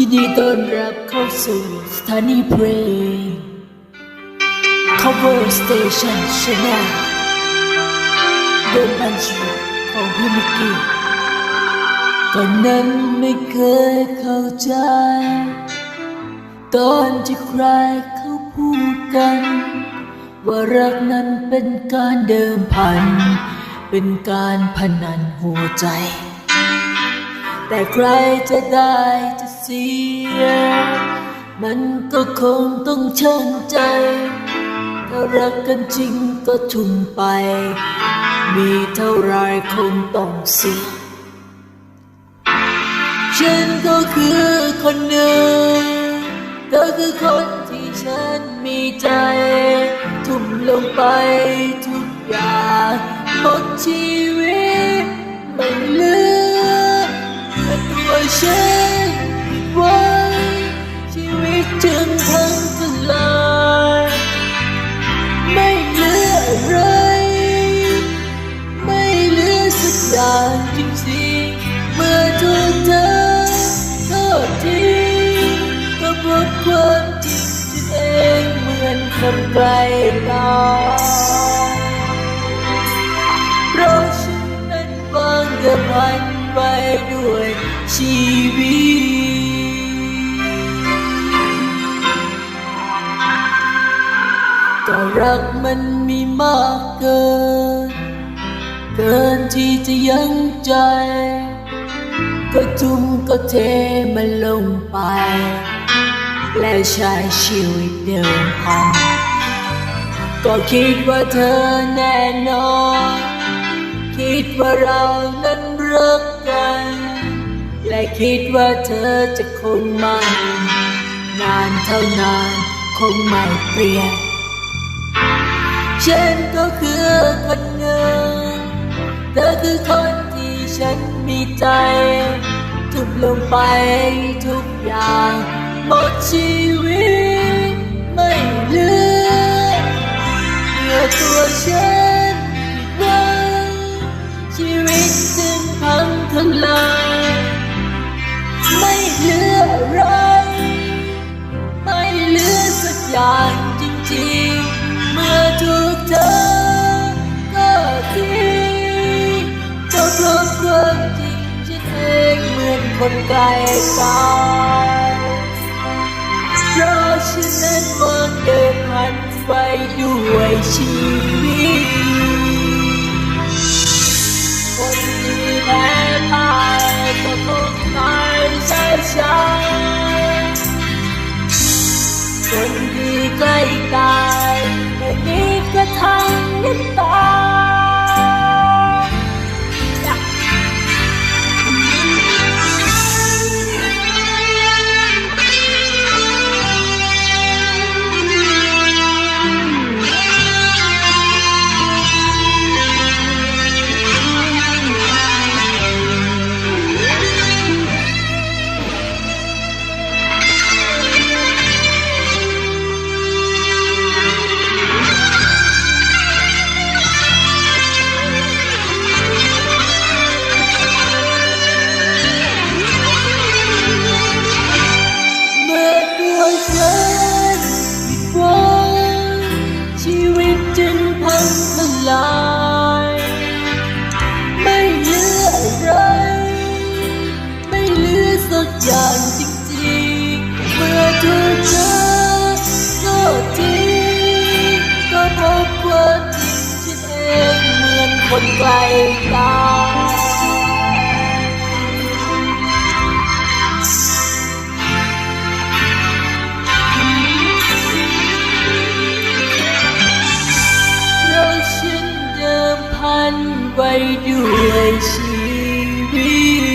ยินดีต้อนรับเข้าสู่สถานีเพลง Cover Station Channel เดินบัญชีของพี่มิกกี้ตอนนั้นไม่เคยเข้าใจ ตอนที่ใครเขาพูดกัน ว่ารักนั้นเป็นการเดิมพัน เป็นการพนันหัวใจ แต่ใครจะได้จะ สีย มันก็คงต้องชั่งใจ ถ้ารักกันจริงก็ทุ่มไป มีเท่าไรคงต้องเสีย ฉันก็คือคนหนึ่งเธอคือคนที่ฉันมีใจ ทุ่มลงไปทุกอย่างหมดชีวิต ไม่เหลือแต่ตัวฉัน คนไกลตาเพราะฉันนั้นวางเดิมพันไว้ด้วยชีวิตก็รักมันมีมากเกิน เกินที่จะยั้งใจ ก็ทุ่มก็เทมันลงไป และใช้ชีวิตเดิมพัน ก็คิดว่าเธอแน่นอน คิดว่าเรานั้นรักกัน และคิดว่าเธอจะคงมัน นานเท่านานคงไม่เปลี่ยนฉันก็คือคนหนึ่งเธอคือคนที่ฉันมีใจ ทุกลงไปทุกอย่าง หมดชีวิตไม่เหลือเหลือตัวฉันไว้ชีวิตจึงพังทลายไม่เหลืออะไรไม่เหลือสักอย่างจริงๆ เมื่อถูกเธอก็ทิ้งก็เพราะความจริงฉันเองเหมือนคนไกลตา ด้วยชีวิตคนที่แพ้พ่ายก็คงตายใช่ฉันคนที่ใกล้ตายไม่มีกระทั่งน้ำตา มือนคนไก